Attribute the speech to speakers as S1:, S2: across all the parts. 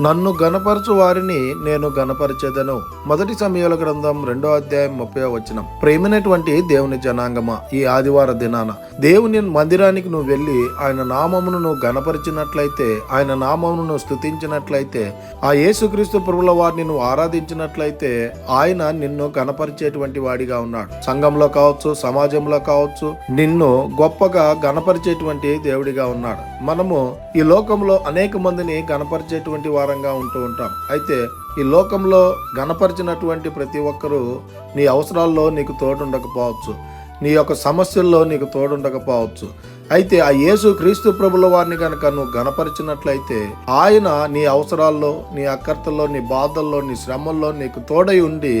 S1: నన్ను గనపరచు వారిని నేను గనపరిచేదను మొదటి సమయాల గ్రంథం రెండో అధ్యాయం ముప్పై వచనం. ప్రేమినటువంటి దేవుని జనాంగమా? ఈ ఆదివార దినాన. దేవుని మందిరానికి నువ్వు వెళ్ళి ఆయన నామమును నువ్వు గనపరిచినట్లయితే ఆయన నామమును నువ్వు స్తుతించినట్లయితే ఆ యేసుక్రీస్తు ప్రభుల వారిని నువ్వు ఆరాధించినట్లయితే ఆయన నిన్ను గనపరిచేటువంటి వాడిగా ఉన్నాడు. సంఘంలో కావచ్చు సమాజంలో కావచ్చు నిన్ను గొప్పగా గనపరిచేటువంటి దేవుడిగా ఉన్నాడు. మనము ఈ లోకంలో అనేక మందిని గనపరిచేటువంటి వారంగా ఉంటూ ఉంటాం. అయితే ఈ లోకంలో గనపరిచినటువంటి ప్రతి ఒక్కరూ నీ అవసరాల్లో నీకు తోడుండకపోవచ్చు. నీ యొక్క సమస్యల్లో నీకు తోడుండకపోవచ్చు. అయితే ఆ యేసు క్రీస్తు ప్రభుల వారిని కనుక నువ్వు గనపరిచినట్లయితే ఆయన నీ అవసరాల్లో నీ అక్కర్తల్లో నీ బాధల్లో నీ శ్రమల్లో నీకు తోడై ఉండి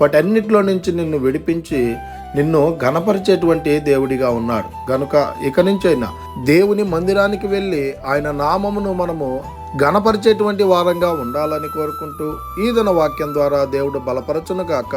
S1: వాటన్నిటిలో నుంచి నిన్ను విడిపించి నిన్ను గనపరిచేటువంటి దేవుడిగా ఉన్నాడు. గనుక ఇక నుంచైనా దేవుని మందిరానికి వెళ్ళి ఆయన నామమును మనము గణపరిచేటువంటి వారంగా ఉండాలని కోరుకుంటూ ఈదన వాక్యం ద్వారా దేవుడు బలపరచునుగాక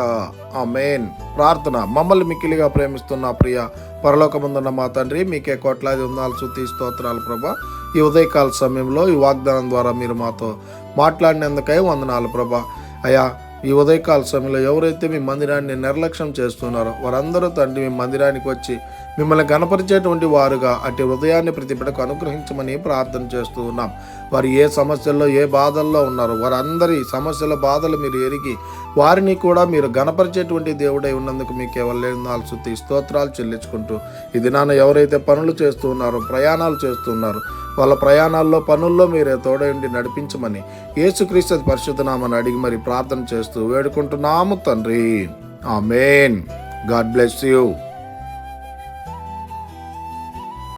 S1: ఆ మెయిన్ ప్రార్థన. మమ్మల్ని మిక్కిలిగా ప్రేమిస్తున్న ప్రియ పరలోకముందున్న మా తండ్రి మీకే కోట్లాది ఉందాలు శుద్ధి స్తోత్రాలు ప్రభా. ఈ ఉదయకాల సమయంలో ఈ వాగ్దానం ద్వారా మీరు మాతో మాట్లాడినందుకై వందనాలు ప్రభా. అయా ఈ ఉదయకాల సమయంలో ఎవరైతే మీ మందిరాన్ని నిర్లక్ష్యం చేస్తున్నారో వారందరూ తండ్రి మీ మందిరానికి వచ్చి మిమ్మల్ని గణపరిచేటువంటి వారుగా అటు హృదయాన్ని ప్రతి బిడ్డకు అనుగ్రహించమని ప్రార్థన చేస్తూ ఉన్నాం. వారు ఏ సమస్యల్లో ఏ బాధల్లో ఉన్నారో వారందరి సమస్యల బాధలు మీరు ఎరిగి వారిని కూడా మీరు గణపరిచేటువంటి దేవుడై ఉన్నందుకు మీకు ఎవరు శుద్ధి స్తోత్రాలు చెల్లించుకుంటూ ఈ నాన్న ఎవరైతే పనులు చేస్తూ ఉన్నారో ప్రయాణాలు చేస్తున్నారు వాళ్ళ ప్రయాణాల్లో పనుల్లో మీరే తోడయుండి నడిపించమని యేసుక్రీస్తు పరిశుద్ధనామని అడిగి మరి ప్రార్థన చేస్తూ వేడుకుంటున్నాము తండ్రి. ఆమెన్. God bless you.